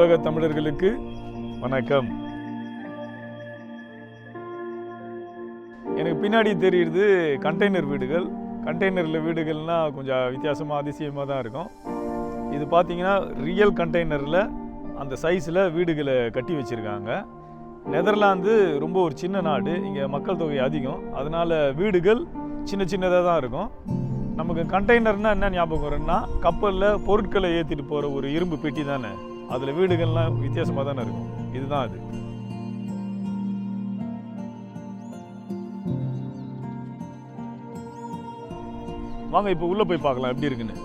உலக தமிழர்களுக்கு வணக்கம். எனக்கு பின்னாடி தெரியுது கண்டெய்னர் வீடுகள். கண்டெய்னரில் வீடுகள்னால் கொஞ்சம் வித்தியாசமாக அதிசயமாக தான் இருக்கும். இது பார்த்தீங்கன்னா ரியல் கண்டெய்னரில் அந்த சைஸில் வீடுகளை கட்டி வச்சுருக்காங்க. நெதர்லாந்து ரொம்ப ஒரு சின்ன நாடு இங்கே மக்கள் தொகை அதிகம். அதனால் வீடுகள் சின்ன சின்னதாக தான் இருக்கும். நமக்கு கண்டெய்னர்னால் என்ன ஞாபகம் வரும்னா கப்பலில் பொருட்களை ஏற்றிட்டு போகிற ஒரு இரும்பு பெட்டி தானே? அதில் வீடுகள்லாம் வித்தியாசமாக தானே இருக்கும். இதுதான் அது. வாங்க இப்போ உள்ளே போய் பார்க்கலாம் எப்படி இருக்குன்னு.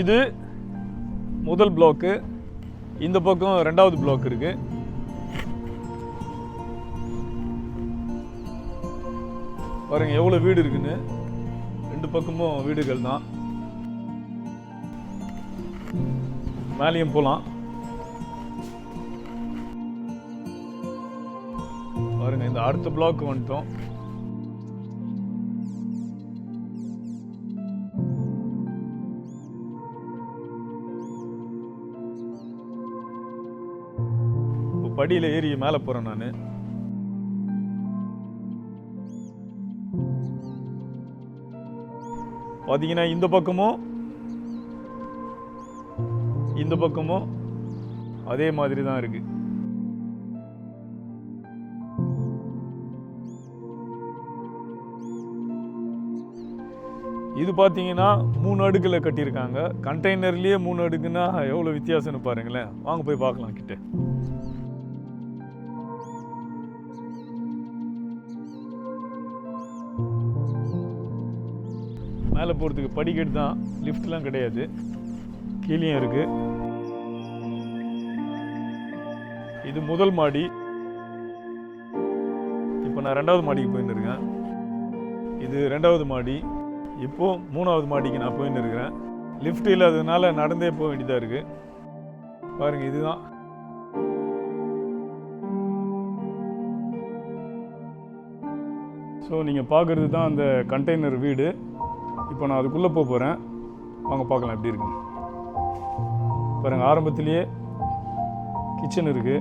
இது முதல் பிளாக்கு இந்த பக்கம் ரெண்டாவது பிளாக் இருக்கு. பாருங்க எவ்வளோ வீடு இருக்குன்னு. ரெண்டு பக்கமும் வீடுகள் தான் மேலேயும் போகலாம். பாருங்க இந்த அடுத்த பிளாக் வந்துட்டோம். படியில படியில் ஏறி மேலே போகிறேன் நான். பார்த்தீங்கன்னா இந்த பக்கமும் இந்த பக்கமும் அதே மாதிரி தான் இருக்கு. இது பார்த்தீங்கன்னா மூணு அடுக்கில் கட்டியிருக்காங்க. கண்டெய்னர்லேயே மூணு அடுக்குன்னா எவ்வளோ வித்தியாசம்னு பாருங்களேன். வாங்க போய் பார்க்கலாம் கிட்ட. மேலே போகிறதுக்கு படிக்கட்டு தான் லிஃப்ட்லாம் கிடையாது. கீழேயும் இருக்குது இது முதல் மாடி. இப்போ நான் ரெண்டாவது மாடிக்கு போயின்னு இருக்கேன். இது ரெண்டாவது மாடி. இப்போது மூணாவது மாடிக்கு நான் போயின்னு இருக்கிறேன் லிஃப்ட் இல்லாததுனால நடந்தே போக வேண்டியதாக இருக்குது பாருங்கள் இதுதான். ஸோ நீங்கள் பார்க்குறது தான் அந்த கண்டெய்னர் வீடு. இப்போ நான் அதுக்குள்ளே போக போகிறேன் வாங்க பார்க்கலாம் எப்படி இருக்குன்னு. பாருங்கள் ஆரம்பத்துலேயே கிச்சன் இருக்குது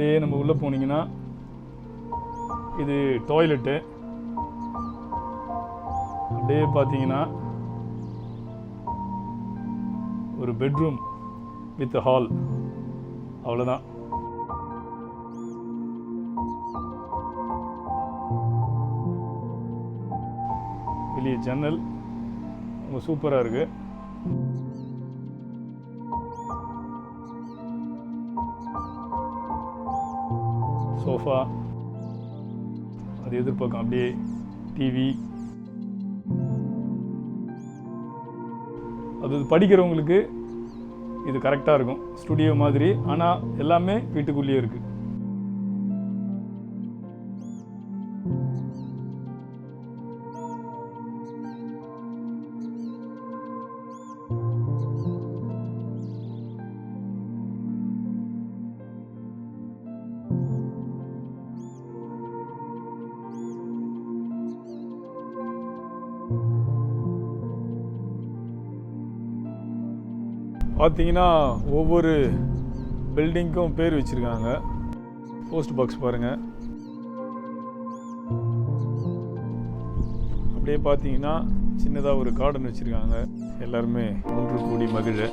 அப்படியே நம்ம உள்ளே போனீங்கன்னா இது டாய்லெட்டு அப்படியே பார்த்தீங்கன்னா ஒரு பெட்ரூம் வித் ஹால் அவ்வளோதான் வெளியே ஜன்னல் ரொம்ப சூப்பராக இருக்குது சோஃபா அது எதிர்பக்கம் அப்படியே டிவி அது படிக்கிறவங்களுக்கு இது கரெக்டாக இருக்கும். ஸ்டுடியோ மாதிரி. ஆனால் எல்லாமே வீட்டுக்குள்ளேயே இருக்குது பார்த்தீங்கன்னா ஒவ்வொரு பில்டிங்க்கும் பேர் வச்சுருக்காங்க. போஸ்ட் பாக்ஸ் பாருங்கள் அப்படியே பார்த்தீங்கன்னா சின்னதாக ஒரு கார்டன் வச்சுருக்காங்க. எல்லாருமே ஒன்று கூடி மகிழ.